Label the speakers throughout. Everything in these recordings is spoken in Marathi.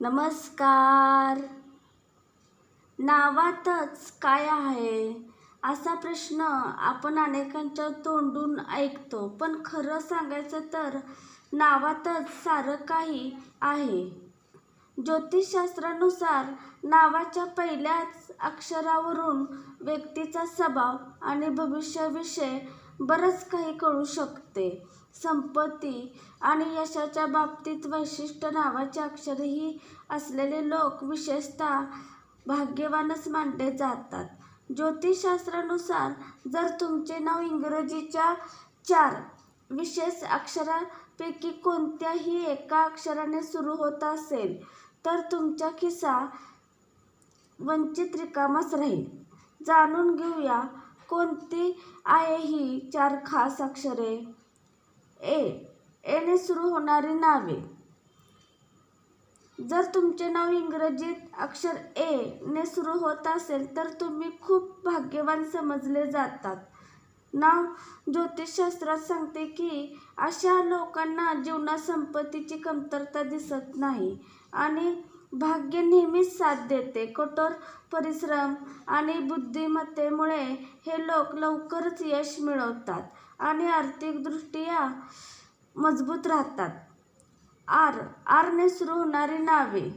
Speaker 1: नमस्कार. नावातच काय आहे? असा प्रश्न आपण अनेकांच्या तोंडून ऐकतो पण खरं सांगायचं तर नावातच सारं काही आहे. ज्योतिषशास्त्रानुसार नावाच्या पहिल्याच अक्षरावरून व्यक्तीचा स्वभाव आणि भविष्याविषयी बरंच काही कळू शकते. संपत्ती आणि यशाच्या बाबतीत वैशिष्ट्य नावाचे अक्षरही असलेले लोक विशेषतः भाग्यवानच मानले जातात. ज्योतिषशास्त्रानुसार जर तुमचे नाव इंग्रजीच्या चार विशेष अक्षरांपैकी कोणत्याही एका अक्षराने सुरू होत असेल तर तुमचा खिसा वंचित रिकामाच राहील. जाणून घेऊया कोणती आहे ही चार खास अक्षरे? ए एने सुरू होणारी नावे. जर तुमचे नाव इंग्रजीत अक्षर ए ने सुरू होत असेल तर तुम्ही खूप भाग्यवान समजले जातात. नाव ज्योतिषशास्त्रात सांगते की अशा लोकांना जीवनात संपत्तीची कमतरता दिसत नाही आणि भाग्य नेहमीच साथ देते. कठोर परिश्रम आणि बुद्धिमत्तेमुळे हे लोक लवकरच यश मिळवतात आणि आर्थिकदृष्ट्या मजबूत राहतात. आर आरने सुरू होणारी नावे.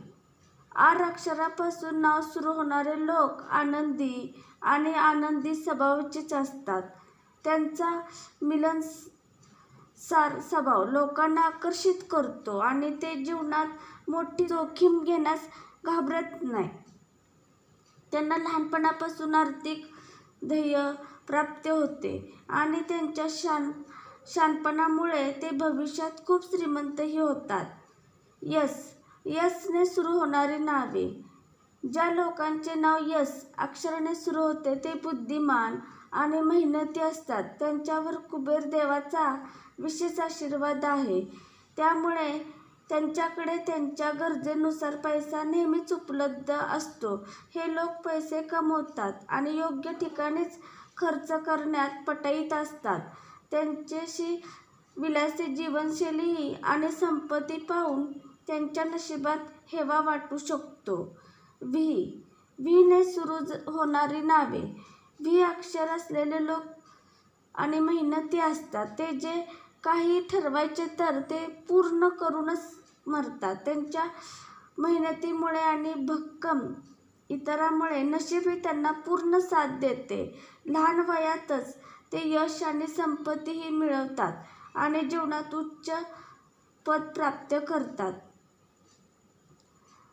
Speaker 1: आर अक्षरापासून नाव सुरू होणारे लोक आनंदी आणि आनंदी स्वभावाचेच असतात. त्यांचा मिलन सार स्वभाव लोकांना आकर्षित करतो आणि ते जीवनात मोठी जोखीम घेण्यास घाबरत नाही. त्यांना लहानपणापासून आर्थिक ध्येय प्राप्त होते आणि त्यांच्या शान शानपणामुळे ते भविष्यात खूप श्रीमंतही होतात. यस यसने सुरू होणारी नावे ज्या लोकांचे नाव यस अक्षराने सुरू होते ते बुद्धिमान आणि मेहनती असतात. त्यांच्यावर कुबेर देवाचा विशेष आशीर्वाद आहे. त्यामुळे त्यांच्याकडे त्यांच्या गरजेनुसार पैसा नेहमीच उपलब्ध असतो. हे लोक पैसे कमवतात आणि योग्य ठिकाणीच खर्च करण्यात पटईत असतात. त्यांच्याशी विलासी जीवनशैली आणि संपत्ती पाहून त्यांच्या नशिबात हेवा वाटू शकतो. व्ही. व्हीने सुरू होणारी नावे. व्ही अक्षर असलेले लोक आणि मेहनती असतात. ते जे काही ठरवायचे तर ते पूर्ण करूनच मरतात. त्यांच्या मेहनतीमुळे आणि भक्कम इतरांमुळे नशीबही त्यांना पूर्ण साथ देते. लहान वयातच ते यश आणि संपत्तीही मिळवतात आणि जीवनात उच्च पद प्राप्त करतात.